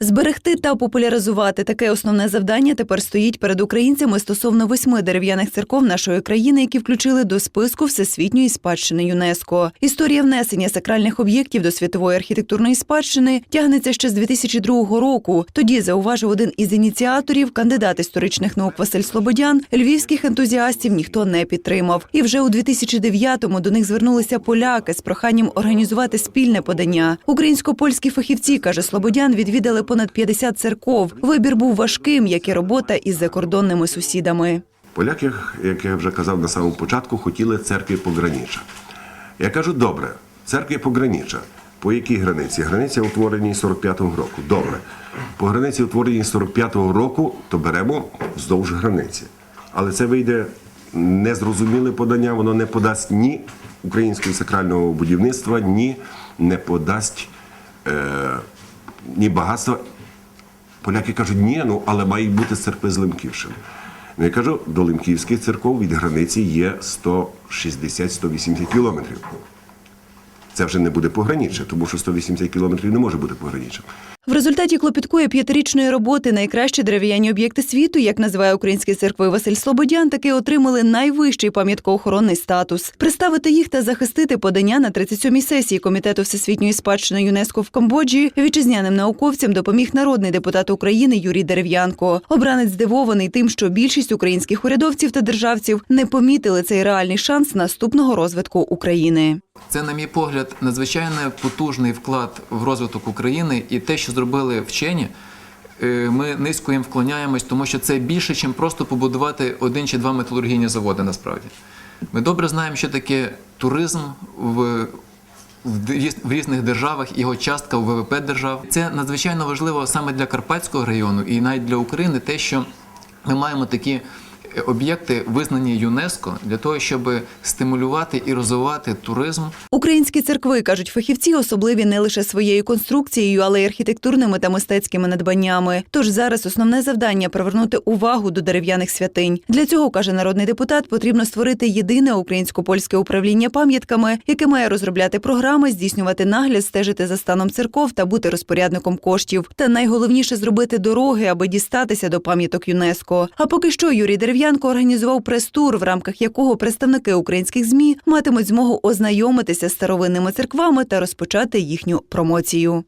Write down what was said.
Зберегти та популяризувати таке основне завдання тепер стоїть перед українцями стосовно восьми дерев'яних церков нашої країни, які включили до списку всесвітньої спадщини ЮНЕСКО. Історія внесення сакральних об'єктів до світової архітектурної спадщини тягнеться ще з 2002 року. Тоді зауважив один із ініціаторів, кандидат історичних наук Василь Слободян. Львівських ентузіастів ніхто не підтримав. І вже у 2009-му до них звернулися поляки з проханням організувати спільне подання. Українсько-польські фахівці каже Слободян, відвідали понад 50 церков. Вибір був важким, як і робота із закордонними сусідами. Поляки, як я вже казав на самому початку, хотіли церкви погранича. Я кажу, добре, церкви погранича. По якій границі? Границя утворені 45-го року. Добре. По границі утворені 45-го року, то беремо вздовж границі. Але це вийде незрозуміле подання, воно не подасть ні українського сакрального будівництва, ні не подасть е, ні багатства. Поляки кажуть, ні, ну але мають бути церкви з Лемківщини. Ну я кажу, до Лимківських церков від границі є 160-180 кілометрів. Це вже не буде пограниччя, тому що 180 кілометрів не може бути пограниччям. В результаті клопіткої п'ятирічної роботи найкращі дерев'яні об'єкти світу, як називає українські церкви Василь Слободян, таки отримали найвищий пам'яткоохоронний статус. Представити їх та захистити подання на 37-й сесії комітету всесвітньої спадщини ЮНЕСКО в Камбоджі вітчизняним науковцям допоміг народний депутат України Юрій Дерев'янко. Обранець здивований тим, що більшість українських урядовців та державців не помітили цей реальний шанс наступного розвитку України. Це, на мій погляд, надзвичайно потужний вклад в розвиток України і те, що зробили вчені. е, Ми низько їм вклоняємось, тому що це більше, ніж просто побудувати один чи два металургійні заводи. Насправді ми добре знаємо, що таке туризм в. В різних державах його частка у ВВП держав це надзвичайно важливо саме для Карпатського району і навіть для України, те, що ми маємо такі об'єкти, визнані ЮНЕСКО, для того, щоб стимулювати і розвивати туризм Українські церкви кажуть фахівці, особливі не лише своєю конструкцією, але й архітектурними та мистецькими надбаннями. Тож зараз основне завдання привернути увагу до дерев'яних святинь. Для цього каже народний депутат, потрібно створити єдине українсько-польське управління пам'ятками, яке має розробляти програми, здійснювати нагляд, стежити за станом церков та бути розпорядником коштів. Та найголовніше зробити дороги, аби дістатися до пам'яток ЮНЕСКО. А поки що Юрій Дерев'янко організував прес-тур, в рамках якого представники українських змі матимуть змогу ознайомитися з старовинними церквами та розпочати їхню промоцію.